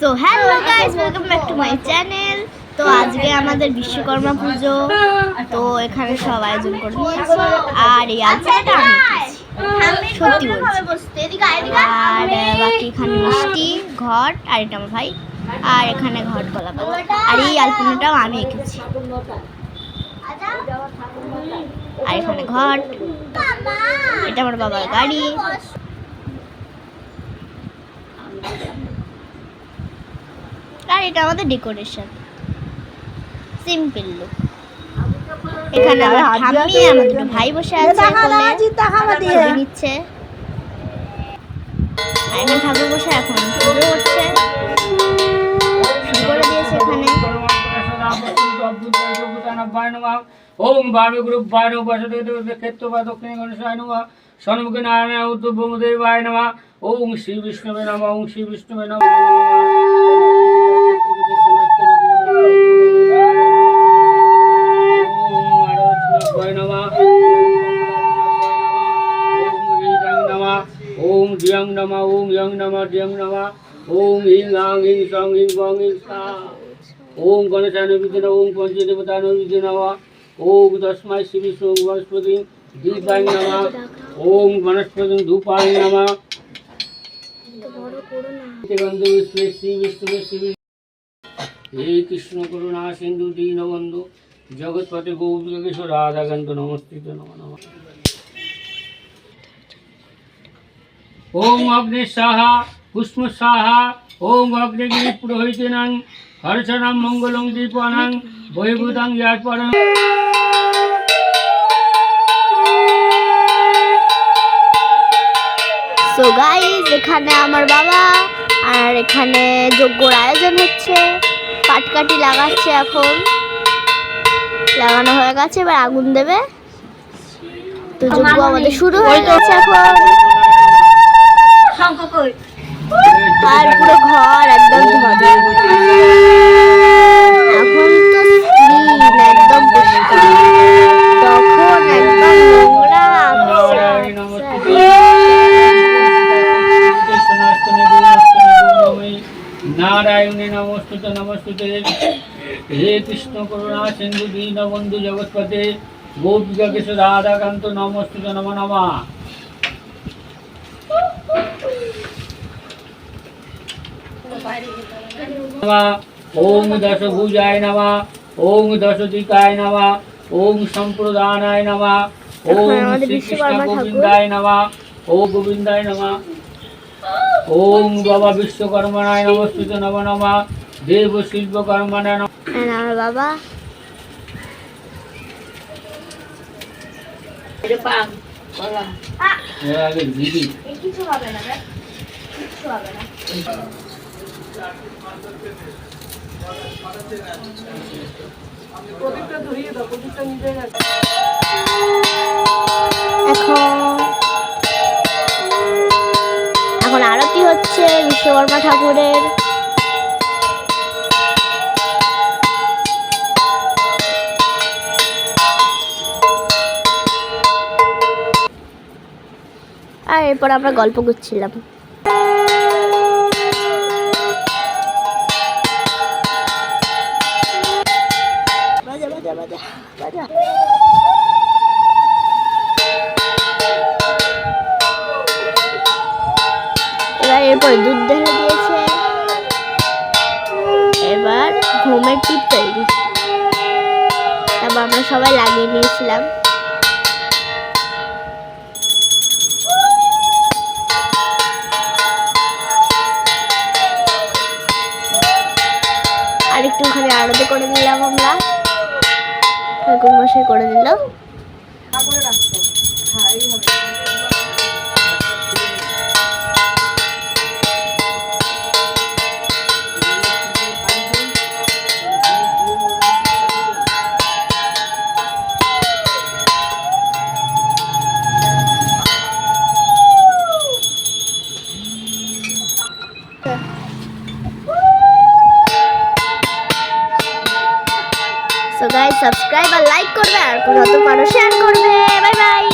So hello guys welcome back to my channel তো আজকে আমাদের বিশ্বকর্মা পুজো। তো এখানে সব আয়োজন করে নিয়েছি। আর এই আয়োজনটা আমি সত্যি বলছি। আর বাকি এখানে মিষ্টি, ঘট, আর এটা আমার ভাই। আর এখানে ঘট পাতা। আর এই আলপনাটাও আমি এঁকেছি। আর এখানে ঘট। এটা আমার বাবার গাড়ি। এটা আমাদের ডেকোরেশন। Simple look. এখানে আমার ঠাম্মি আমার দুটো ভাই বসে আছে কোলে। নিচ্ছে ঠাকুর বসে এখন পুজো শুরু করে দিয়েছে এখানে। ওম বাবে গ্রুপ নম বাসুদেব ক্ষেত্র বা দক্ষিণে গণেশায় নম। সন্মুখে নারায়ণ ব্রহ্মদেবায় নম। ওম শ্রী বিষ্ণবে নম ওম শ্রী বিষ্ণবে নম। ইয়ং নম ওম হিং আং হিং সং হিং বং হিং ওম গণেশায় বিদ্য ওম পঞ্চদেবতা বিদ্য নম ওম তস্মাই শ্রী বিষ্ণু বনস্পতি দীপায় নম ওম বনস্পতি ধূপায় নম হে কৃষ্ণ করুণা সিন্ধু দীনবন্ধু জগৎপতি গৌরীকেশ্বর রাধাকান্ত নমস্তিত নম নম ওম অগ্নি সাহা পুষ্প সাহা ওম অগ্নিগিরি পুরোহিতিনাং হর্ষণাম মঙ্গলং দীপানাং বহিভূতাং ইয়াৎপরং সো গাইস এখানে আমার বাবা আর এখানে যজ্ঞর আয়োজন হচ্ছে। পাটকাঠি লাগাচ্ছে এখন। লাগানো হয়ে গেছে এবার আগুন দেবে। তো যজ্ঞ আমাদের শুরু হয়ে গেছে এখন। আর পুরো ঘর একদম এখন তো ক্লিন একদম তখন একদম নোংরা নারায়ণ নমস্তে কৃষ্ণাষ্টমী গুণাষ্টমী গুণময়ী নারায়ণে নমস্তুতে নমস্তুতে হে কৃষ্ণ করুণা সিন্ধু দীনবন্ধু জগৎপতে। গোপিকা কৃষ্ণ রাধাকান্ত নমস্তুতে নম নমা। ওম দশভুজায় নমা ওম দশদিকায় নমা ওম সম্প্রদানায় নমা আমাদের শ্রীকৃষ্ণ। গোবিন্দায় নমা ও গোবিন্দায় নমা ওম বাবা বিশ্বকর্মণায় নমস্তুতে নম নমা দেব শিল্পকর্মণায় নম আর আমার বাবা এর আগে দিদি এখন এখন আরতি হচ্ছে বিশ্বকর্মা ঠাকুরের। আর এরপর আমরা গল্প করছিলাম। বাজা। এবার এরপর দুধ ঢেলে দিয়েছে। এবার ঘুমের টিপ তৈরি। তারপর আমরা সবাই লাগিয়ে নিয়েছিলাম। আর একটুখানি আরতি করে নিলাম আমরা। ঠাকুর মশাই করে দিলাম দিল তো গাইস সাবস্ক্রাইব আর লাইক করবে আর যত পারো শেয়ার করবে। Bye bye